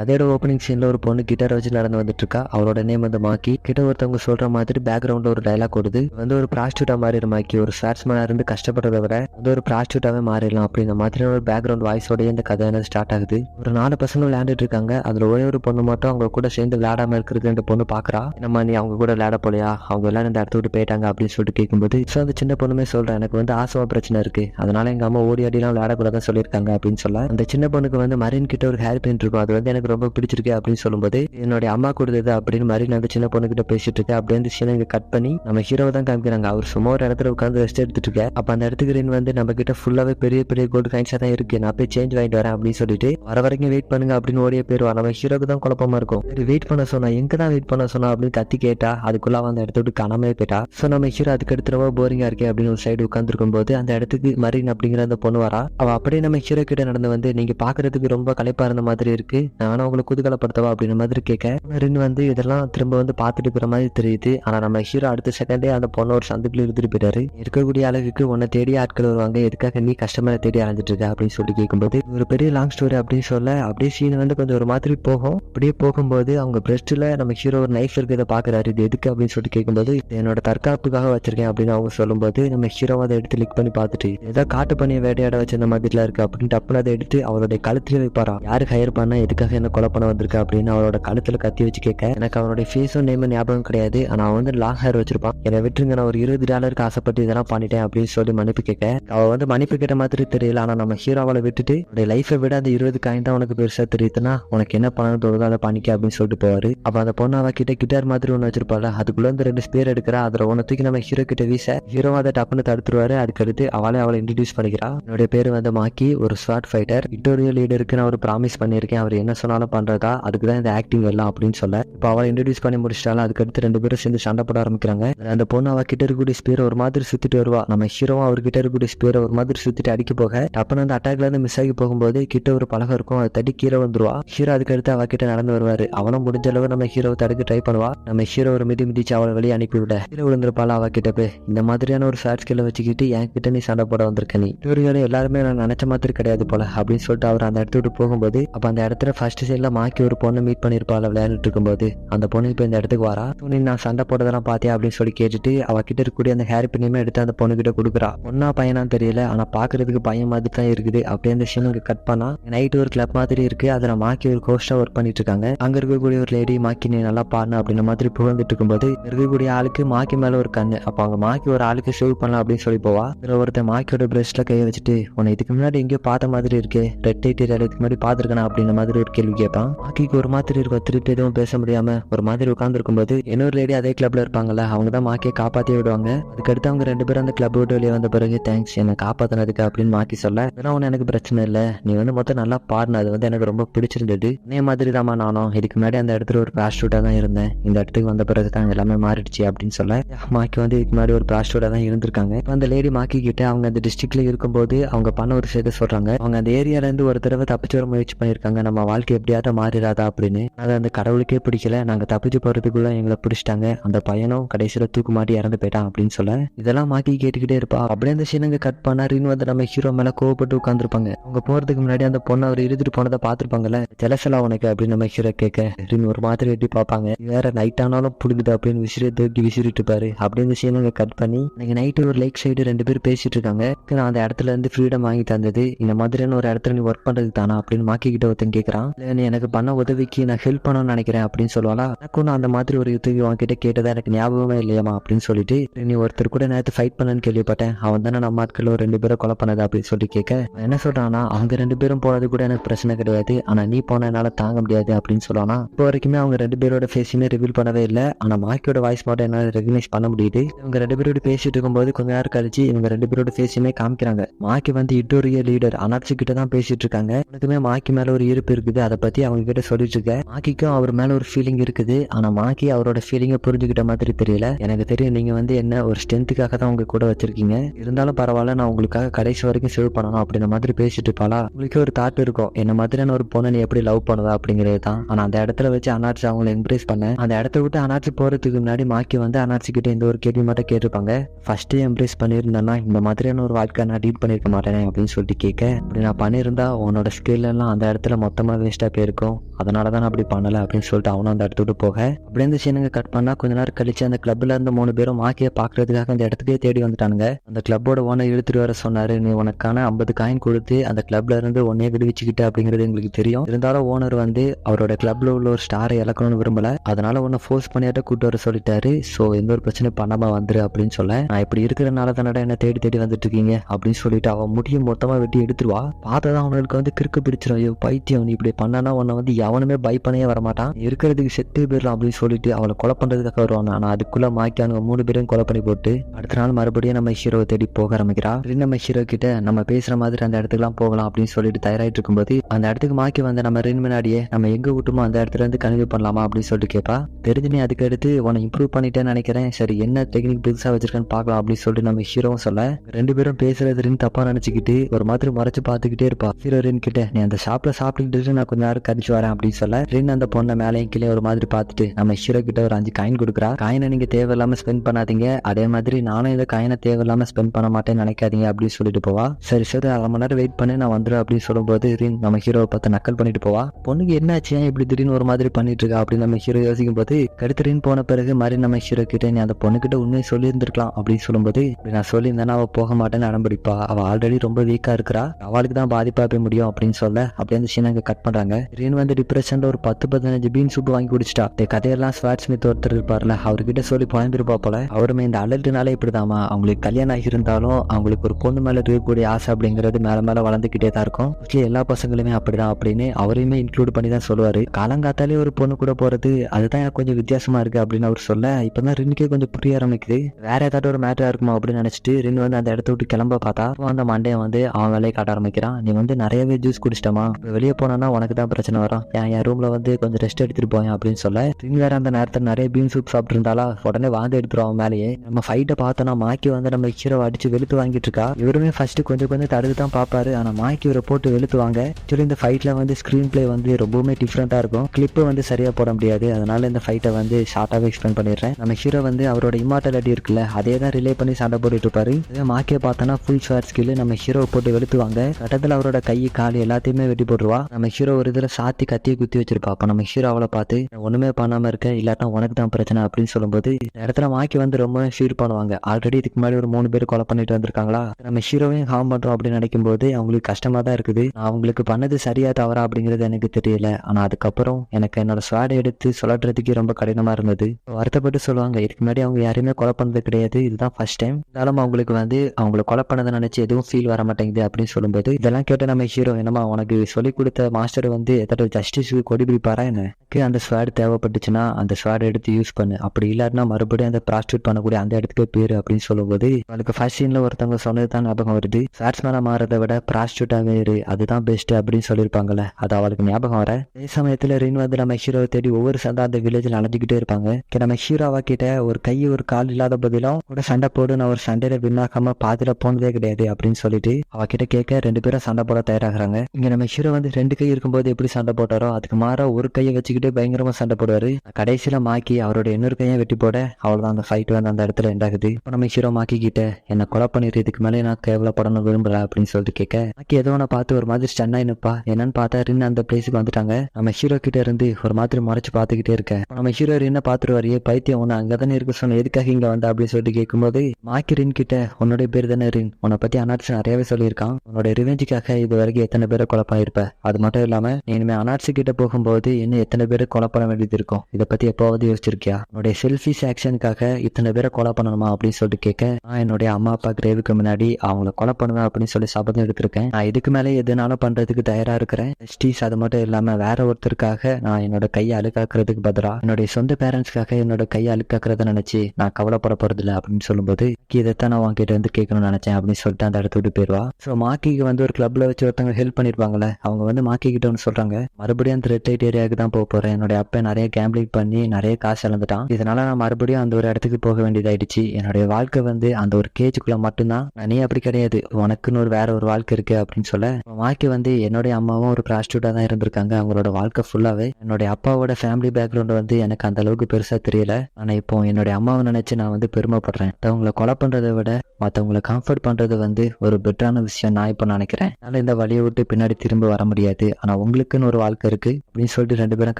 அதோட ஓப்பனிங் சீனில் ஒரு பொண்ணு கிட்டார் வச்சு நடந்து வந்துட்டு இருக்கா அவளோட நேம் வந்து மாக்கி. கிட்ட ஒருத்தவங்க சொல்ற மாதிரி பேக்ரவுண்ட்ல ஒரு டைலாக் ஓடுது. வந்து ஒரு ப்ராஸ்டியூட்டா மாறிடு மாக்கி. ஒரு ஸ்டாட்ஸ்மேனா இருந்து கஷ்டப்படுறத விட வந்து ஒரு ப்ராஸ்டியூட்டாவே மாறிடலாம் அப்படிங்கிற மாதிரி ஒரு பேக்ரவுண்ட் வாய்ஸோடய இந்த கதை எனக்கு ஸ்டார்ட் ஆகுது. ஒரு நாலு பசங்க விளையாண்டுட்டு இருக்காங்க. அதுல ஒரே ஒரு பொண்ணு மட்டும் அவங்க கூட சேர்ந்து விளையாடாம இருக்கிறது இந்த பொண்ணு பாக்குறா. நம்ம நீ அவங்க கூட விளையாட போலையா? அவங்க விளையாட இந்த இடத்த விட்டு போயிட்டாங்க அப்படின்னு சொல்லிட்டு கேட்கும்போது ஸோ அந்த சின்ன பொண்ணுமே சொல்றேன் எனக்கு வந்து ஆசவா பிரச்சனை இருக்கு. அதனால எங்க அம்மா ஓடி அடிலாம் விளையாடக்கூடாதான் சொல்லியிருக்காங்க அப்படின்னு சொல்ல அந்த சின்ன பொண்ணுக்கு வந்து மரின் கிட்ட ஒரு ஹேர் பெயின் இருக்கும். அது வந்து எனக்கு ரொம்ப பிடிச்சிருக்கு அப்படின்னு சொல்லும்போது என்னுடைய அம்மா கொடுத்தது அப்படின்னு மாதிரி நாங்கள் சின்ன பொண்ணு கிட்ட பேசிட்டு இருக்கேன். அப்படியே அந்த சீனை இங்கே கட் பண்ணி நம்ம ஹீரோவை தான் காமிக்கிறாங்க. அவர் சும்மா ஒரு இடத்துல உட்காந்து ரெஸ்ட் எடுத்துட்டு இருக்க அப்ப அந்த இடத்துக்கு ரின் வந்து நம்ம கிட்ட ஃபுல்லாவே பெரிய பெரிய கோல்டு காயின்ஸா தான் இருக்கு. நான் போய் சேஞ்ச் வாங்கிட்டு வரேன் அப்படின்னு சொல்லிட்டு வர வரைக்கும் வெயிட் பண்ணுங்க அப்படின்னு ஓடிய போயிருவா. நம்ம ஹீரோக்கு தான் குழப்பமா இருக்கும். சரி வெயிட் பண்ண சொன்னா எங்க தான் வெயிட் பண்ண சொன்னா அப்படின்னு கத்தி கேட்டா அதுக்குள்ள அவன் அந்த இடத்த விட்டு காணாமே போயிட்டா. சோ நம்ம ஹீரோ அதுக்கு அடுத்து ரொம்ப போரிங்கா இருக்கே அப்படின்னு ஒரு சைடு உட்காந்துருக்கும் போது அந்த இடத்துக்கு மரின் அப்படிங்கிற அந்த பொண்ணு வரா. அவ அப்படியே நம்ம ஹீரோ கிட்ட நடந்து வந்து நீங்க பாக்குறதுக்கு ரொம்ப களைப்பா இருந்த மாதிரி இருக்கு. நான் வேணா அவங்களை குதூகலப்படுத்தவா அப்படின்ற மாதிரி கேட்க. ரின் வந்து இதெல்லாம் திரும்ப வந்து பார்த்துட்டு இருக்கிற மாதிரி தெரியுது. ஆனா நம்ம ஹீரோ அடுத்த செகண்டே அந்த பொண்ணை ஒரு சந்துக்குள்ள இருந்துட்டு போயிட்டாரு. இருக்கக்கூடிய அளவுக்கு உன்னை தேடி ஆட்கள் வருவாங்க. எதுக்காக நீ கஸ்டமரை தேடி அலைஞ்சிட்டு இருக்க அப்படின்னு சொல்லி கேட்கும்போது ஒரு பெரிய லாங் ஸ்டோரி அப்படின்னு சொல்ல அப்படியே சீன் வந்து கொஞ்சம் ஒரு மாதிரி போகும். அப்படியே போகும்போது அவங்க பிரஸ்ட்ல நம்ம ஹீரோ ஒரு நைஃப் இருக்கிறத பாக்குறாரு இது எதுக்கு அப்படின்னு சொல்லிட்டு கேட்கும்போது இது என்னோட தற்காப்புக்காக வச்சிருக்கேன் அப்படின்னு அவங்க சொல்லும்போது நம்ம ஹீரோ அதை எடுத்து லிக் பண்ணி பார்த்துட்டு ஏதோ காட்டு பண்ணிய வேட்டையாட வச்சிருந்த மாதிரிலாம் இருக்கு அப்படின்னு டப்புனு அதை எடுத்து அவருடைய கழுத்துல வைப்பாரா யாரு ஹையர் பண்ணா எதுக்காக என்ன கொலை பண்ண வந்திருக்கா அப்படின்னு அவரோட கழுத்துல கத்தி வச்சு கேட்க. எனக்கு அவனுடைய ஃபேஸும் நேமும் ஞாபகம் கிடையாது. ஆனா அவன் வந்து லாங் ஹேர் வச்சிருப்பான். என்னை விட்டுருங்க நான் ஒரு இருபது டாலருக்கு ஆசைப்பட்டு இதெல்லாம் பண்ணிட்டேன் அப்படின்னு சொல்லி மன்னிப்பு கேட்க. அவள் வந்து மன்னிப்பு கேட்ட மாதிரி தெரியல. ஆனா நம்ம ஹீரோ அவளை விட்டுட்டு உன்னுடைய லைஃபை விட அந்த இருபது காயின் தான் உனக்கு பெருசா தெரியுதுன்னா உனக்கு என்ன பண்ணணும் தோணுதோ அதை பண்ணிக்க அப்படின்னு சொல்லிட்டு போவாரு. அப்ப அந்த பொண்ணு அவ கிட்ட கிட்டார் மாதிரி ஒன்று வச்சிருப்பாள் அதுக்குள்ள இருந்து ரெண்டு ஸ்பேர் எடுக்கிறா. அதுல ஒன்று தூக்கி நம்ம ஹீரோ கிட்ட வீச ஹீரோ அதை டப்புன்னு தடுத்துருவாரு. அதுக்கடுத்து அவளே அவளை இன்ட்ரடியூஸ் பண்ணிக்கிறா. என்னுடைய பேர் வந்து மாக்கி ஒரு ஸ்வாட் ஃபைட்டர் விக்டோரியா லீடருக்கு நான் ஒரு ப்ராமிஸ் பண்ணியிருக்கேன். அவர் என்ன சொன்னாலும் பண்றதா? அதுக்கு தான் இந்த ஆக்டிங் எல்லாம் அப்படின்னு சொல்ல. இப்போ அவளை இன்ட்ரடியூஸ் பண்ணி முடிச்சிட்டாலும் அதுக்கடுத்து ரெண்டு பேரும் சேர்ந்து சண்டை போட ஆரம்பிக்கிறாங்க. அந்த பொண்ணு அவ கிட்ட இருக்கக்கூடிய ஸ்பீரை ஒரு மாதிரி சுத்திட்டு வருவா. நம்ம ஹீரோவும் அவர்கிட்ட இருக்கக்கூடிய ஸ்பீரை ஒரு மாதிரி சுத்திட்டு அடிக்க போக. டப்புன்னு அந்த அட்டாக்ல இருந்து மிஸ் ஆகி போகும்போது கிட்ட ஒரு பழகம் இருக்கும். அதை தட்டி கீழே வந்துருவா ஹீரோ அதுக்கடுத்து அவ கிட்ட நடந்து வருவாரு. அவனும் முடிஞ்ச அளவு நம்ம ஹீரோவை தடுக்க ட்ரை பண்ணுவா. நம்ம ஹீரோ ஒரு மிதி மிதிச்சு அவளை வெளியே அனுப்பி விட. கீழே விழுந்திருப்பாள் அவ கிட்ட போய். இந்த மாதிரியான ஒரு ஷார்ட் ஸ்கில்ல வச்சுக்கிட்டு என் கிட்ட நீ சண்டை போட வந்திருக்க நீ. டூரியோட எல்லாருமே நான் நினைச்ச மாதிரி கிடையாது போல அப்படின்னு சொல்லிட்டு அவர் அந்த இடத்த விட்டு போகும்போது அப்ப அந்த இடத்துல ஃபர்ஸ்ட் சைட்ல மாக்கி ஒரு பொண்ணு மீட் பண்ணியிருப்பாள் விளையாண்டுட்டு இருக்கும்போது. அந்த பொண்ணு இப்போ இந்த இடத்துக்கு வரா? துணி நான் சண்டை போடுறதெல்லாம் பார்த்தியா அப்படின்னு சொல்லி கேட்டுட்டு அவ கிட்ட இருக்கக்கூடிய அந்த ஹேர் பின்னையுமே எடுத்து அந்த பொண்ணு கிட்ட கொடுக்குறா. பொண்ணா பையனான்னு தெரியல ஆனா பாக்குறதுக்கு பையன் மாதிரி தான் இருக்குது. அப்படியே அந்த சீனுக்கு கட் பண்ணா நைட் ஒரு கிளப் மாதிரி இருக்கு. அதில் மாக்கி ஒரு கோஸ்டாக ஒர்க் பண்ணிட்டு இருக்காங்க. அங்க இருக்கக்கூடிய ஒரு லேடி மாக்கி நீ நல்லா பாடணும் அப்படின்ற மாதிரி புகழ்ந்துட்டு இருக்கும்போது இருக்கக்கூடிய ஆளுக்கு மாக்கி மேல ஒரு கண்ணு. அப்போ அவங்க மாக்கி ஒரு ஆளுக்கு ஷேவ் பண்ணலாம் அப்படின்னு சொல்லி போவா. இதில் ஒருத்தன் மாக்கியோட பிரஸ்ட்ல கையை வச்சுட்டு உன்னை இதுக்கு முன்னாடி எங்கேயோ பார்த்த மாதிரி இருக்கே. ரெட் டைட்டர் இதுக்கு முன்னாடி பார்த்துருக்கணும் அப்படின்ற மாதிரி ஒரு கேள்வி கேட்பான் மாக்கிக்கு ஒரு மாதிரி இருக்கும் திருப்பி எதுவும் பேச முடியாம ஒரு மாதிரி உட்கார்ந்து இருக்கும்போது இன்னொரு லேடி அதே கிளப்ல இருப்பாங்கல்ல அவங்க தான் மாக்கியை காப்பாத்தி விடுவாங்க. அதுக்கடுத்து அவங்க ரெண்டு பேரும் அந்த கிளப் விட்டு வெளியே வந்த பிறகு தேங்க்ஸ் என்னை காப்பாத்தினதுக்கு அப்படின்னு மாக்கி சொல்ல இதெல்லாம் ஒன்றும் எனக்கு பிரச்சனை இல்லை. நீ வந்து மொத்தம் நல்லா பாடின அது வந்து எனக்கு ரொம்ப பிடிச்சிருந்தது. இதே மாதிரி தாம்மா நானும். இதுக்கு முன்னாடி அந்த இடத்துல ஒரு ப்ராஸ்டியூட்டா தான் இருந்தேன். இந்த இடத்துக்கு வந்த பிறகு தான் எல்லாமே மாறிடுச்சு அப்படின்னு சொல்ல மாக்கி வந்து இதுக்கு முன்னாடி ஒரு ப்ராஸ்டியூட்டா தான் இருந்திருக்காங்க. அந்த லேடி மாக்கி கிட்ட அவங்க அந்த டிஸ்ட்ரிக்ட்ல இருக்கும்போது அவங்க பண்ண ஒரு விஷயத்த சொல்றாங்க. அவங்க அந்த ஏரியால இருந்து ஒரு தடவை தப்பிச்சு வர முயற்சி பண்ணிருக்காங்க நம்ம வாழ்க்கை எப்படியாவது மாறிடாதா அப்படின்னு. அது அந்த கடவுளுக்கே பிடிக்கல. நாங்க தப்பிச்சு போறதுக்குள்ள எங்களை பிடிச்சிட்டாங்க. அந்த பையனும் கடைசியில தூக்கு மாட்டி இறந்து போயிட்டான் அப்படின்னு சொல்ல இதெல்லாம் மாக்கி கேட்டுக்கிட்டே இருப்பா. அப்படியே அந்த சீனங்க கட் பண்ணா ரின் வந்து நம்ம ஹீரோ மேல கோவப்பட்டு உட்காந்துருப்பாங்க அவங்க போறதுக்கு முன்னாடி அந்த பொண்ணை அவர் இழுத்துட்டு போனதை பார்த்துருப்பாங்கல்ல? ஜெலசலா உனக்கு அப்படின்னு நம்ம ஹீரோ கேட்க ரின் ஒரு மாதிரி எட்டி பார்ப்பாங்க. வேற நைட் ஆனாலும் புடுங்குது அப்படின்னு விசிறி தூக்கி விசிறிட்டு இருப்பாரு. அப்படியே இந்த சீனங்க கட் பண்ணி இன்னைக்கு நைட்டு ஒரு லேக் சைடு ரெண்டு பேர் பேசிட்டு இருக்காங்க. நான் அந்த இடத்துல இருந்து ஃப்ரீடம் வாங்கி தந்தது. இந்த மாதிரியான ஒரு இடத்துல நீ ஒர்க் பண்றதுக்கு தானா? அப்படின்னு மாக்கி கிட்ட ஒருத்தன் கேட்கறான் இல்ல எனக்கு பண்ண உதவிக்கு நான் ஹெல்ப் பண்ணணும்னு நினைக்கிறேன் அப்படின்னு சொல்லுவாளா? எனக்கும் நான் அந்த மாதிரி ஒரு உதவி உன்கிட்ட கேட்டதா எனக்கு ஞாபகமே இல்லையாமா அப்படின்னு சொல்லிட்டு நீ ஒருத்தர் கூட நேரத்து ஃபைட் பண்ணனு கேள்விப்பட்டேன். அவன் தானே நம்ம ஆட்கள் ஒரு ரெண்டு பேரும் கொலை பண்ணது அப்படின்னு சொல்லி கேட்க அவன் என்ன சொல்றான்னா அவங்க ரெண்டு பேரும் போனது கூட எனக்கு பிரச்சனை கிடையாது. ஆனா நீ போன என்னால தாங்க முடியாது அப்படின்னு சொல்லுவானா. இப்போ வரைக்குமே அவங்க ரெண்டு பேரோட ஃபேஸுமே ரிவீல் பண்ணவே இல்லை. ஆனா மாக்கியோட வாய்ஸ் மட்டும் என்னால ரெகனைஸ் பண்ண முடியுது. இவங்க ரெண்டு பேரோட பேசிட்டு இருக்கும்போது கொஞ்ச நேரம் கழிச்சு இவங்க ரெண்டு பேரோட ஃபேஸுமே காமிக்கிறாங்க. மாக்கி வந்து இட்டோரிய லீடர் அனாட்சி கிட்ட தான் பேசிட்டு இருக்காங்க. எனக்குமே மாக்கி மேல ஒரு ஈர்ப்பு இருக்குது. அதை பத்தி அவங்க கிட்ட சொல்லிட்டு இருக்க மாக்கிக்கும் அவர் மேல ஒரு ஃபீலிங் இருக்குது. ஆனா மாக்கி அவரோட ஃபீலிங்கை புரிஞ்சுக்கிட்ட மாதிரி தெரியல. எனக்கு தெரியும் நீங்க வந்து என்ன ஒரு ஸ்ட்ரென்த்துக்காக தான் உங்க கூட வச்சிருக்கீங்க. இருந்தாலும் பரவாயில்ல நான் உங்களுக்காக கடைசி வரைக்கும் சேவ் பண்ணணும் அப்படின்ற மாதிரி பேசிட்டு இருப்பாளா? உங்களுக்கு ஒரு தாட் இருக்கும். என்ன மாதிரியான ஒரு பொண்ணை நீ எப்படி லவ் பண்ணுவா அப்படிங்கிறது தான். ஆனா அந்த இடத்துல வச்சு அனாட்சி அவங்களை எம்ப்ரேஸ் பண்ண அந்த இடத்த விட்டு அனாட்சி போறதுக்கு முன்னாடி மாக்கி வந்து அனாட்சி கிட்ட இந்த ஒரு கேள்வி மட்டும் கேட்டிருப்பாங்க. ஃபர்ஸ்டே எம்ப்ரேஸ் பண்ணியிருந்தேன்னா இந்த மாதிரியான ஒரு வாழ்க்கை நான் டீட் பண்ணிருக்க மாட்டேனே அப்படின்னு சொல்லிட்டு கேட்க அப்படி நான் பண்ணியிருந்தா உன்னோட ஸ்கில் எல்லாம் அந்த இடத்துல மொத்தமா வேஸ்ட் வேஸ்ட்டாக போயிருக்கும். அதனால தான் நான் அப்படி பண்ணலை அப்படின்னு சொல்லிட்டு அவனும் அந்த இடத்த போக. அப்படியே இந்த சீனுங்க கட் பண்ணால் கொஞ்ச நேரம் கழிச்சு அந்த கிளப்ல இருந்து மூணு பேரும் மாக்கியை பார்க்கறதுக்காக அந்த இடத்துக்கே தேடி வந்துட்டானுங்க. அந்த கிளப்போட ஓனர் இழுத்துட்டு வர சொன்னாரு நீ உனக்கான ஐம்பது காயின் கொடுத்து அந்த கிளப்ல இருந்து ஒன்னே விடுவிச்சுக்கிட்ட அப்படிங்கிறது எங்களுக்கு தெரியும். இருந்தாலும் ஓனர் வந்து அவரோட கிளப்ல உள்ள ஒரு ஸ்டாரை இழக்கணும்னு விரும்பல. அதனால உன்னை ஃபோர்ஸ் பண்ணியாட்ட கூட்டு வர சொல்லிட்டாரு. ஸோ எந்த ஒரு பிரச்சனையும் பண்ணாம வந்துரு அப்படின்னு சொல்ல நான் இப்படி இருக்கிறனால தானடா என்ன தேடி தேடி வந்துட்டு இருக்கீங்க அப்படின்னு சொல்லிட்டு அவன் முடியும் மொத்தமா வெட்டி எடுத்துருவா. பார்த்ததான் அவனுக்கு வந்து கிறுக்கு பிடிச்சிடும் ஐயோ பைத்தியம் நீ இப்படி பண்ணனா உன்னை வந்து எவனுமே பை பண்ணவே வரமாட்டான். இருக்கிறதுக்கு செத்து போயிடலாம் அப்படின்னு சொல்லிட்டு அவளை கொலை பண்றதுக்காக வருவான். ஆனா அதுக்குள்ள மாக்கியானுங்க மூணு பேரும் கொலை பண்ணி போட்டு அடுத்த நாள் மறுபடியும் நம்ம ஹீரோவை தேடி போக ஆரம்பிக்கிறா. சரி, நம்ம ஹீரோ கிட்ட நம்ம பேசுற மாதிரி அந்த இடத்துக்குலாம் போகலாம் அப்படின்னு சொல்லிட்டு தயாராயிட்டு இருக்கும்போது அந்த இடத்துக்கு மாக்கி வந்த நம்ம ரெண்டு முன்னாடியே நம்ம எங்க விட்டுமோ அந்த இடத்துல இருந்து கன்வியூ பண்ணலாமா அப்படின்னு சொல்லிட்டு கேட்பா தெரிஞ்சு நீ அதுக்கு அடுத்து உன்னை இம்ப்ரூவ் பண்ணிட்டேன்னு நினைக்கிறேன். சரி என்ன டெக்னிக் புதுசா வச்சிருக்கேன்னு பார்க்கலாம் அப்படின்னு சொல்லிட்டு நம்ம ஹீரோவும் சொல்ல ரெண்டு பேரும் பேசுறதுன்னு தப்பா நினைச்சுக்கிட்டு ஒரு மாதிரி மறைச்சு பார்த்துக்கிட்டே இருப்பா. ஹீரோ ரின் கிட்ட நீ அந்த ஷாப்ல சாப்பிட்டுக்கிட்டு நான் கொஞ்ச எல்லாரும் கழிச்சு வரேன் அப்படின்னு சொல்ல ரின் அந்த பொண்ணை மேலேயும் கீழே ஒரு மாதிரி பார்த்துட்டு நம்ம ஹீரோ கிட்ட ஒரு அஞ்சு காயின் கொடுக்குறா. காயினை நீங்க தேவையில்லாம ஸ்பெண்ட் பண்ணாதீங்க. அதே மாதிரி நானும் இந்த காயினை தேவையில்லாம ஸ்பெண்ட் பண்ண மாட்டேன்னு நினைக்காதீங்க அப்படின்னு சொல்லிட்டு போவா. சரி சரி அரை மணி நேரம் வெயிட் பண்ணி நான் வந்துடும் அப்படின்னு சொல்லும்போது ரின் நம்ம ஹீரோவை பார்த்து நக்கல் பண்ணிட்டு போவா. பொண்ணுக்கு என்னாச்சு ஏன் இப்படி திடீர்னு ஒரு மாதிரி பண்ணிட்டு இருக்கா? அப்படின்னு நம்ம ஹீரோ யோசிக்கும் போது கடுத்துறின்னு போன பிறகு மாதிரி நம்ம ஹீரோ கிட்ட நீ அந்த பொண்ணுகிட்ட உண்மையை சொல்லியிருந்திருக்கலாம் அப்படின்னு சொல்லும்போது இப்படி நான் சொல்லியிருந்தேன்னா அவ போக மாட்டேன்னு அடம்பிடிப்பா அவள் ஆல்ரெடி ரொம்ப வீக்கா இருக்கிறா. அவளுக்கு தான் பாதிப்பா போய் முடியும் அப்படின்னு சொல்ல அப்படியே அந்த சீனை கட் பண்றாங்க வந்து டிப்ரெஷன்ல ஒரு பத்து பதினஞ்சு பீன் சூப் வாங்கி குடிச்சிட்டா. இந்த கதையெல்லாம் ஸ்வாட் ஸ்மித் ஒருத்தர் இருப்பார்ல அவர்கிட்ட சொல்லி புலம்பிருப்பா போல. அவருமே இந்த அலர்ட்னாலே இப்படிதாமா அவங்களுக்கு கல்யாணம் ஆகியிருந்தாலும் அவங்களுக்கு ஒரு பொண்ணு மேல இருக்கக்கூடிய ஆசை அப்படிங்கிறது மேல மேல வளர்ந்துகிட்டே தான் இருக்கும். எல்லா பசங்களுமே அப்படிதான் அப்படின்னு அவரையுமே இன்க்ளூட் பண்ணி தான் சொல்லுவாரு. காலங்காத்தாலே ஒரு பொண்ணு கூட போறது அதுதான் எனக்கு கொஞ்சம் வித்தியாசமா இருக்கு அப்படின்னு அவர் சொல்ல. இப்பதான் ரின்னுக்கே கொஞ்சம் புரிய ஆரம்பிக்குது. வேற ஏதாவது ஒரு மேட்டரா இருக்குமா அப்படின்னு நினைச்சிட்டு ரின் வந்து அந்த இடத்த விட்டு கிளம்ப பார்த்தா அந்த மண்டையை வந்து அவன் வேலையை காட்ட ஆரம்பிக்கிறான். நீ வந்து நிறையவே ஜூஸ் குடிச்சிட்டமா வெளியே போனா உனக்கு தான் பிரச்சனை வரும். ஏன் என் ரூம்ல வந்து கொஞ்சம் ரெஸ்ட் எடுத்துட்டு போயேன் அப்படின்னு சொல்ல ரின் வேற அந்த நேரத்தில் நிறைய பீன் சூப் சாப்பிட்டுருந்தாலா உடனே வாந்தி எடுத்துரும் அவன் மேலேயே. நம்ம ஃபைட்டை பார்த்தோன்னா மாக்கி வந்து நம்ம ஹீரோ அடிச்சு வெளுத்து வாங்கிட்டு இருக்கா? இவருமே ஃபர்ஸ்ட் கொஞ்சம் கொஞ்சம் தடுத்து தான் பார்ப்பாரு. ஆனால் மாக்கி இவரை போட்டு வெளுத்து வாங்க ஆக்சுவலி இந்த ஃபைட்டில் வந்து ஸ்க்ரீன் பிளே வந்து ரொம்பவுமே டிஃப்ரெண்ட்டாக இருக்கும். கிளிப்பு வந்து சரியாக போட முடியாது. அதனால இந்த ஃபைட்டை வந்து ஷார்ட்டாகவே எக்ஸ்பிளைன் பண்ணிடுறேன். நம்ம ஹீரோ வந்து அவரோட இம்மார்டாலிட்டி இருக்குல்ல அதே தான் ரிலே பண்ணி சண்டை போட்டுட்டு இருப்பாரு. இதே மாக்கியை பார்த்தோன்னா ஃபுல் ஷார்ட் ஸ்கில் நம்ம ஹீரோவை போட்டு வெளுத்துவாங்க. கட்டத்தில் அவரோட கை கால் எல்லாத்தையுமே வெட்டி போட்டுருவா. நம்ம ஹீரோ ஒரு இதில் சாத்தி கத்தியை குத்தி வச்சிருப்பா. அப்போ நம்ம ஹீரோ அவளை பார்த்து ஒன்றுமே பண்ணாமல் இருக்க இல்லாட்டா உனக்கு தான் பிரச்சனை அப்படின்னு சொல்லும்போது இந்த இடத்துல மாக்கி வந்து ரொம்ப ஃபீல் பண்ணுவாங்க. ஆல்ரெடி இதுக்கு முன்னாடி ஒரு மூணு பேர் கொலை பண்ணிட்டு வந்திருக்காங்களா? நம்ம ஹீரோவையும் ஹார்ம் பண்றோம் அப்படின்னு நினைக்கும் போது அவங்களுக்கு கஷ்டமா தான் இருக்குது. நான் அவங்களுக்கு பண்ணது சரியா தவறா அப்படிங்கிறது எனக்கு தெரியல. ஆனால் அதுக்கப்புறம் எனக்கு என்னோட ஸ்வாடை எடுத்து சொல்லறதுக்கே ரொம்ப கடினமா இருந்தது. வருத்தப்பட்டு சொல்லுவாங்க இதுக்கு முன்னாடி அவங்க யாரையுமே கொலை பண்ணது கிடையாது. இதுதான் ஃபர்ஸ்ட் டைம் இருந்தாலும் அவங்களுக்கு வந்து அவங்கள கொலை பண்ணதை நினைச்சு எதுவும் ஃபீல் வர மாட்டேங்குது அப்படின்னு சொல்லும்போது இதெல்லாம் கேட்டு நம்ம ஹீரோ என்னமா உனக்கு சொல்லிக் கொடுத்த மாஸ்டர் வந்து எத்தனை ஜஸ்டிஸுக்கு கொடி பிடிப்பாரா எனக்கு அந்த ஸ்வாட் தேவைப்பட்டுச்சுன்னா அந்த ஸ்வாட் எடுத்து யூஸ் பண்ணு. அப்படி இல்லாட்டினா மறுபடியும் அந்த ப்ராஸ்டியூட் பண்ணக்கூடிய அந்த இடத்துக்கு பேரு அப்படின்னு சொல்லும்போது அவளுக்கு ஃபர்ஸ்ட் சீன்ல ஒருத்தவங்க சொன்னது தான் ஞாபகம் வருது. ஸ்வாட்ஸ்மேனா மாறதை விட ப்ராஸ்டியூட்டாகவே இரு. அதுதான் பெஸ்ட் அப்படின்னு சொல்லியிருப்பாங்கல்ல. அது அவளுக்கு ஞாபகம் வர? அதே சமயத்துல ரின் வந்து நம்ம ஹீரோவை தேடி ஒவ்வொரு சந்தா அந்த வில்லேஜில் அலைஞ்சிக்கிட்டே இருப்பாங்க. நம்ம ஹீரோவா கிட்ட ஒரு கை ஒரு கால் இல்லாத பதிலும் கூட சண்டை போடு நான் ஒரு சண்டையில வின்னாக்காம பாதியில போனதே கிடையாது அப்படின்னு சொல்லிட்டு அவகிட்ட கேட்க ரெண்டு பேரும் சண்டை போட தயாராகிறாங்க. இங்க நம்ம ஹீரோ வந்து ரெண்டு கை இருக்கும்போது எப்படி சண்டை போட்டாரோ அதுக்கு மாறா ஒரு கையை வச்சுக்கிட்டு பயங்கரமா சண்டை போடுவாரு. கடைசியில மாக்கி அவரோட இன்னொரு கையை வெட்டி போட அவ்வளவுதான். அந்த ஃபைட் வந்து அந்த இடத்துல எண்டாகுது இப்போ நம்ம ஹீரோ மாக்கி கிட்ட என்ன கொலை பண்ணிடுறதுக்கு மேலே நான் கேவலப்படணும் விரும்பல அப்படின்னு சொல்லிட்டு கேட்க மாக்கி ஏதோ ஒன்று பார்த்து ஒரு மாதிரி ஸ்டன்னாய் நிப்பா. என்னன்னு பார்த்தா ரின் அந்த பிளேஸுக்கு வந்துட்டாங்க. நம்ம ஹீரோ கிட்ட இருந்து ஒரு மாதிரி மறைச்சு பார்த்துக்கிட்டே இருக்கேன் நம்ம ஹீரோ என்ன பார்த்துருவாரு "ஏய், பைத்தியம் உன்னை அங்கதானே இருக்க சொன்ன எதுக்காக இங்க வந்த? அப்படின்னு சொல்லிட்டு கேட்கும்போது மாக்கி ரின் கிட்ட உன்னோட பேர் தானே ரின்? உன்னை பத்தி அனாட்சி நிறையவே சொல்லியிருக்கான். உன்னோட ரிவெஞ்சுக்காக இது வரைக்கும் எத்தனை பேரை குழப்பாயிருப்ப அது மட்டும் இல்லாம இனிமே அனாட்சி கிட்ட போகும்போது இன்னும் எத்தனை பேரை கொலை பண்ண வேண்டியது இருக்கும்? இதை பத்தி எப்போவாவது யோசிச்சிருக்கியா? உன்னுடைய செல்ஃபி ஆக்ஷனுக்காக இத்தனை பேரை கொலை பண்ணணுமா அப்படின்னு சொல்லிட்டு கேட்க நான் என்னுடைய அம்மா அப்பா கிரேவுக்கு முன்னாடி அவங்கள கொலை பண்ணுவேன் அப்படின்னு சொல்லி சபதம் எடுத்திருக்கேன். நான் இதுக்கு மேலே எதுனாலும் பண்றதுக்கு தயாரா இருக்கிறேன். ஸ்டீஸ் அது மட்டும் இல்லாம வேற ஒருத்தருக்காக நான் என்னோட கையை அழுக்காக்குறதுக்கு பதிலா என்னுடைய சொந்த பேரண்ட்ஸ்க்காக என்னோட கையை அழுக்காக்குறத நினைச்சு நான் கவலைப்பட போறது இல்லை அப்படின்னு சொல்லும்போது "கி, இதைத்தான் நான் உங்ககிட்ட வந்து கேட்கணும்னு நினைச்சேன் அப்படின்னு சொல்லிட்டு அந்த இடத்த விட்டு போயிடுவா ஸோ மாக்கிக்கு வந்து ஒரு கிளப்ல வச்சு ஒருத்தவங்க ஹெல்ப் பண்ணிருப்பாங்கல்ல அவங்க வந்து மாக்கி கிட்ட ஒன்று சொல்றாங்க. மறுபடியும் அந்த ரெட் லைட் ஏரியாவுக்கு தான் போக போறேன். என்னுடைய அப்பா நிறைய கேம்பிளிங் பண்ணி நிறைய காசு இழந்துட்டான். இதனால நான் மறுபடியும் அந்த ஒரு இடத்துக்கு போக வேண்டியதாயிடுச்சு. என்னுடைய வாழ்க்கை வந்து அந்த ஒரு கேஜுக்குள்ள மட்டும்தான். நீ அப்படி கிடையாது. உனக்குன்னு ஒரு வேற ஒரு வாழ்க்கை இருக்கு அப்படின்னு சொல்ல. மாக்கி வந்து என்னுடைய அம்மாவும் ஒரு ப்ராஸ்டியூட்டா தான் இருந்திருக்காங்க. அவங்களோட வாழ்க்கை ஃபுல்லாவே என்னுடைய அப்பாவோட ஃபேமிலி பேக்ரவுண்ட் வந்து எனக்கு அந்த அளவுக்கு பெருசா தெரியல. ஆனா இப்போ என்னுடைய அம்மாவை நினைச்சு நான் வந்து பெருமைப்படுறேன். அவங்கள கொலை பண்றதை விட மற்றவங்களை கம்ஃபர்ட் பண்றது வந்து ஒரு பெட்டரான விஷயம் நான் இப்போ நினைக்கிறேன். அதனால இந்த வழியை விட்டு பின்னாடி திரும்ப வர முடியாது. ஆனா உங்களுக்கு உங்களுக்குன்னு ஒரு வாழ்க்கை இருக்கு. அப்படின்னு சொல்லிட்டு ரெண்டு பேரும்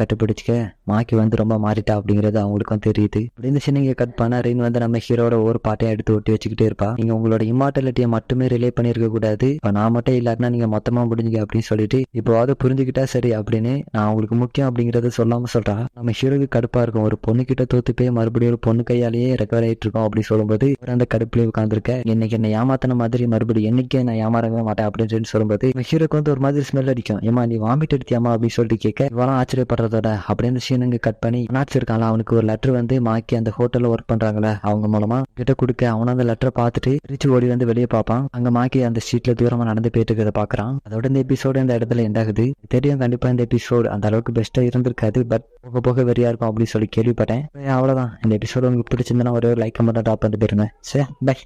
கட்டுப்பிடிச்சிக்க மாக்கி வந்து ரொம்ப மாறிட்டா அப்படிங்கிறது அவங்களுக்கும் தெரியுது. அப்படின்னு சின்னங்க கட் பண்ணா ரெயின் வந்து நம்ம ஹீரோட ஒரு பாட்டையும் எடுத்து ஒட்டி வச்சுக்கிட்டே இருப்பா. நீங்க உங்களோட இம்மார்டாலிட்டியை மட்டுமே ரிலே பண்ணிருக்க கூடாது. இப்ப நான் மட்டும் இல்லாட்டினா நீங்க மொத்தமா முடிஞ்சுங்க அப்படின்னு சொல்லிட்டு இப்போவாவது புரிஞ்சுக்கிட்டா சரி அப்படின்னு நான் உங்களுக்கு முக்கியம் அப்படிங்கறத சொல்லாம சொல்றா. நம்ம ஹீரோக்கு கடுப்பா இருக்கும். ஒரு பொண்ணு கிட்ட தோத்து போய் மறுபடியும் ஒரு பொண்ணு கையாலேயே ரெக்கவர் ஆயிட்டு இருக்கோம் அப்படின்னு சொல்லும்போது அந்த கடுப்புலேயே உட்காந்துருக்க இன்னைக்கு என்ன ஏமாத்தின மாதிரி மறுபடியும் என்னைக்கே நான் ஏமாறவே மாட்டேன் அப்படின்னு சொல்லி சொல்லும்போது ஹீரோக்கு வந்து ஒரு மாதிரி ஸ்மெல் அடிக்கும். ஏமா நீ வாமிட் எடுத்தியாமா அப்படின்னு சொல்லிட்டு கேட்க இவெல்லாம் ஆச்சரியப்படுறதோட அப்படின்னு சீனுங்க கட் பண்ணி அனாட்சி இருக்கான்ல அவனுக்கு ஒரு லெட்டர் வந்து மாக்கி அந்த ஹோட்டல்ல ஒர்க் பண்றாங்களே அவங்க மூலமா. கிட்ட கொடுக்க அவனும் அந்த லெட்டரை பார்த்துட்டு திருச்சி ஓடி வந்து வெளியே பார்ப்பான். அங்க மாக்கி அந்த ஸ்ட்ரீட்ல தூரமா நடந்து போயிட்டு இருக்கிறத பாக்குறான் அதோட இந்த எபிசோடு இந்த இடத்துல எண்ட் ஆகுது. தெரியும் கண்டிப்பா இந்த எபிசோடு அந்த அளவுக்கு பெஸ்டா இருந்திருக்காது பட் போக போக வெறியா இருக்கும் அப்படின்னு சொல்லி கேள்விப்பட்டேன். அவ்வளவுதான். இந்த எபிசோடு உங்களுக்கு பிடிச்சிருந்தா ஒரே ஒரு லைக் மட்டும் டாப் பண்ணிட்டு போயிருங்க சரி பை